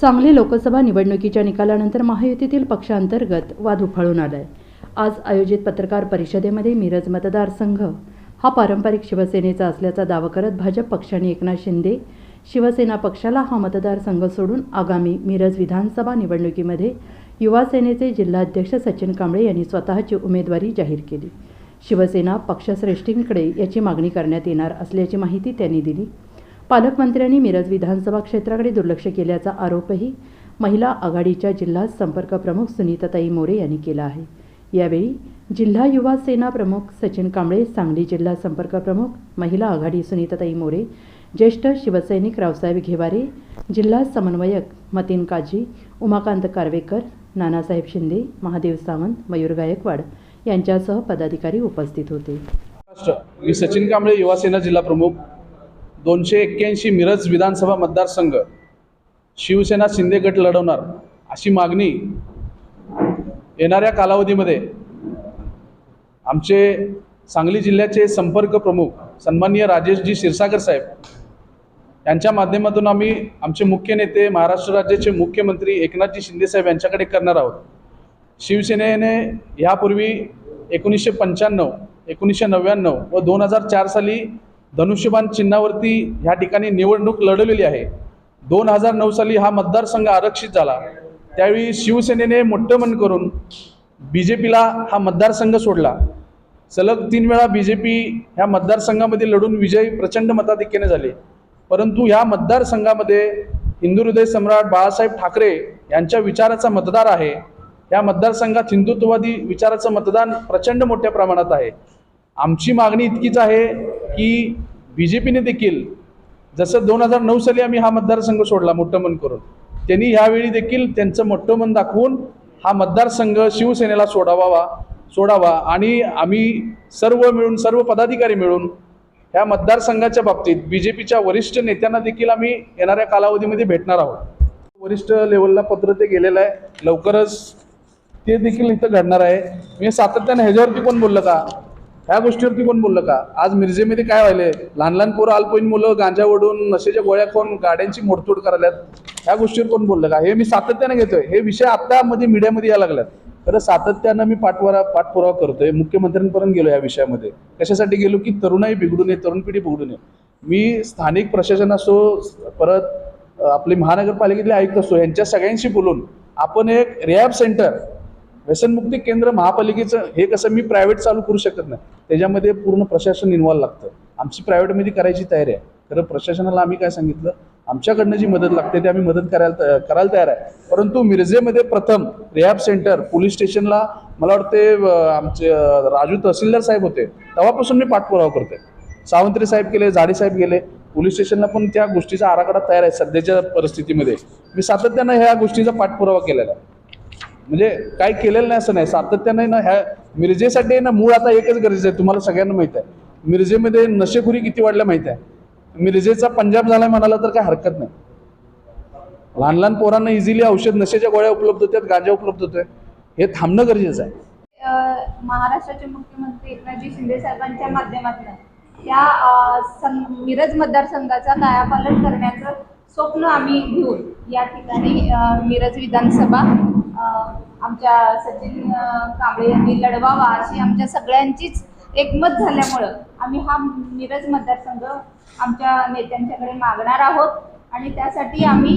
सांगली लोकसभा निवडणुकीच्या निकालानंतर महायुतीतील पक्षांतर्गत वाद उफाळून आलाय. आज आयोजित पत्रकार परिषदेमध्ये मिरज मतदारसंघ हा पारंपरिक शिवसेनेचा असल्याचा दावा करत भाजप पक्षाने एकनाथ शिंदे शिवसेना पक्षाला हा मतदारसंघ सोडून आगामी मिरज विधानसभा निवडणुकीमध्ये युवासेनेचे जिल्हाध्यक्ष सचिन कांबळे यांनी स्वतःची उमेदवारी जाहीर केली. शिवसेना पक्षश्रेष्ठींकडे याची मागणी करण्यात येणार असल्याची माहिती त्यांनी दिली. पालकमंत्र्यांनी मिरज विधानसभा क्षेत्राकडे दुर्लक्ष केल्याचा आरोपही महिला आघाडीच्या जिल्हा संपर्क प्रमुख सुनीताताई मोरे यांनी केला आहे. यावेळी जिल्हा युवा सेना प्रमुख सचिन कांबळे सांगली जिल्हा संपर्क प्रमुख महिला आघाडी सुनीताताई मोरे ज्येष्ठ शिवसैनिक रावसाहेब घेवारे जिल्हा समन्वयक मतीन काजी उमाकांत कारवेकर नानासाहेब शिंदे महादेव सावंत मयूर गायकवाड यांच्यासह पदाधिकारी उपस्थित होते. मी सचिन कांबळे युवा सेना जिल्हा प्रमुख. दोनशे एक्क्याऐंशी मिरज विधानसभा मतदारसंघ शिवसेना शिंदे गट लढवणार अशी मागणी येणाऱ्या कालावधीमध्ये आमचे सांगली जिल्ह्याचे संपर्क प्रमुख सन्माननीय राजेशजी क्षीरसागर साहेब यांच्या माध्यमातून आम्ही आमचे मुख्य नेते महाराष्ट्र राज्याचे मुख्यमंत्री एकनाथजी शिंदेसाहेब यांच्याकडे करणार आहोत. शिवसेनेने ह्यापूर्वी एकोणीसशे पंच्याण्णव एकोणीसशे नव्याण्णव व दोन हजार चार साली धनुष्यबाण चिन्हावरती ह्या ठिकाणी निवडणूक लढवलेली आहे. दोन हजार नऊ साली हा मतदारसंघ आरक्षित झाला. त्यावेळी शिवसेनेने मोठं मन करून बी जे पीला हा मतदारसंघ सोडला. सलग तीन वेळा बी जे पी ह्या मतदारसंघामध्ये लढून विजयी प्रचंड मताधिक्याने झाले. परंतु ह्या मतदारसंघामध्ये हिंदू हृदय सम्राट बाळासाहेब ठाकरे यांच्या विचाराचा मतदार आहे. या मतदारसंघात हिंदुत्ववादी विचाराचं मतदान प्रचंड मोठ्या प्रमाणात आहे. आमची मागणी इतकीच आहे की बी जे पीने देखील जसं दोन हजार नऊ साली आम्ही हा मतदारसंघ सोडला मोठं मन करून त्यांनी ह्यावेळी देखील त्यांचं मोठं मन दाखवून हा मतदारसंघ शिवसेनेला सोडावावा सोडावा आणि आम्ही सर्व मिळून सर्व पदाधिकारी मिळून ह्या मतदारसंघाच्या बाबतीत बी जे पीच्या वरिष्ठ नेत्यांना देखील आम्ही येणाऱ्या कालावधीमध्ये भेटणार आहोत. वरिष्ठ लेवलला पत्र ते गेलेलं आहे. लवकरच ते देखील इथं घडणार आहे. मी सातत्याने ह्याच्यावरती कोण बोललं का? ह्या गोष्टीवरती कोण बोललं का? आज मिरजेमध्ये काय व्हायलंय? लहान लहान पोरं अल्पवयीन मुलं गांजा ओढून नशेच्या गोळ्या खाऊन गाड्यांची मोडतोड करायल्यात. ह्या गोष्टीवर कोण बोललं का? हे मी सातत्यानं घेतोय. हे विषय आत्तामध्ये मीडियामध्ये यायला लागल्यात. खरं सातत्यानं मी पाठपुरा पाठपुरावा करतोय. मुख्यमंत्र्यांपर्यंत गेलो या विषयामध्ये. कशासाठी गेलो की तरुणाई बिघडू नये तरुण पिढी बिघडू नये. मी स्थानिक प्रशासन असो परत आपले आपली महानगरपालिकेतले आयुक्त असो यांच्या सगळ्यांशी बोलून आपण एक रिहॅब सेंटर व्यसनमुक्ती केंद्र महापालिकेचं हे कसं मी प्रायव्हेट चालू करू शकत नाही. त्याच्यामध्ये पूर्ण प्रशासन इन्व्हॉल्व लागतं. आमची प्रायव्हेटमध्ये करायची तयारी आहे. खरं प्रशासनाला आम्ही काय सांगितलं? आमच्याकडनं जी मदत लागते ती आम्ही मदत करायला त- करायला तयार आहे. परंतु मिरजेमध्ये प्रथम रिहॅब सेंटर पोलीस स्टेशनला मला वाटते आमचे राजू तहसीलदार साहेब होते. तेव्हापासून मी पाठपुरावा करतोय. सावंतरी साहेब केले जाडे साहेब गेले. पोलीस स्टेशनला पण त्या गोष्टीचा आराखडा तयार आहे सध्याच्या परिस्थितीमध्ये. मी सातत्यानं ह्या गोष्टीचा पाठपुरावा केलेला आहे. म्हणजे काय केलेलं नाही असं नाही. सातत्याने ना ह्या मिरजेसाठी ना मूळ आता एकच गरजेचं आहे तुम्हाला सगळ्यांना माहीत आहे. मिरजेमध्ये नशेखोरी किती वाढल्या माहीत आहे? मिरजेचा पंजाब झालाय म्हणाला तर काय हरकत नाही. लहान लहान पोरांना इझिली औषध नशेच्या गोळ्या उपलब्ध होत्या गांजा उपलब्ध होतोय. हे थांबणं गरजेचं आहे. महाराष्ट्राचे मुख्यमंत्री एकनाथजी शिंदे साहेबांच्या माध्यमातून या सं मिरज मतदारसंघाचा कायापालट करण्याचं स्वप्न आम्ही घेऊन या ठिकाणी मिरज विधानसभा आमच्या सचिन कांबळे यांनी लढवावा अशी आमच्या सगळ्यांचीच एकमत झाल्यामुळं आम्ही हा मिरज मतदारसंघ आमच्या नेत्यांच्याकडे मागणार आहोत आणि त्यासाठी आम्ही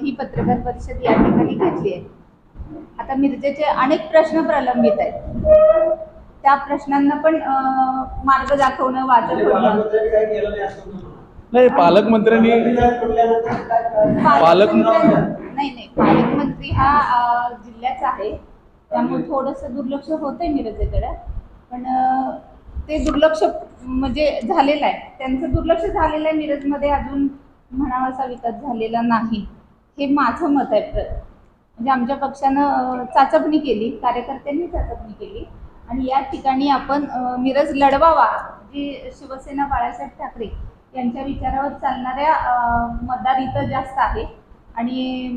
ही पत्रकार परिषद या ठिकाणी घेतली आहे. आता मिरजेचे अनेक प्रश्न प्रलंबित आहेत. त्या प्रश्नांना पण मार्ग दाखवणं होणं नाही पालकमंत्र्यांनी पालक- पालकमंत्री हा जिल्ह्याचा आहे. त्यामुळे थोडंसं दुर्लक्ष होतंय मिरजेकडे. पण ते दुर्लक्ष म्हणजे झालेलं आहे. त्यांचं दुर्लक्ष झालेलं आहे मिरजमध्ये अजून म्हणावासा विकास झालेला नाही. हे माझं मत आहे. म्हणजे आमच्या पक्षानं चाचपणी केली. कार्यकर्त्यांनी चाचपणी केली. आणि या ठिकाणी आपण मिरज लढवावा जी शिवसेना बाळासाहेब ठाकरे यांच्या विचारावर चालणाऱ्या मतदार इथं जास्त आहे. आणि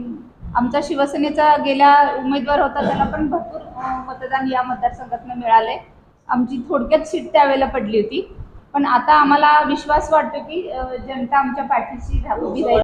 आमचा शिवसेनेचा गेल्या उमेदवार होता त्याला पण भरपूर मतदान या मतदारसंघातनं मिळालंय. आमची थोडक्यात सीट त्यावेळेला पडली होती. पण आता आम्हाला विश्वास वाटतो की जनता आमच्या पाठीशी उभी राहील.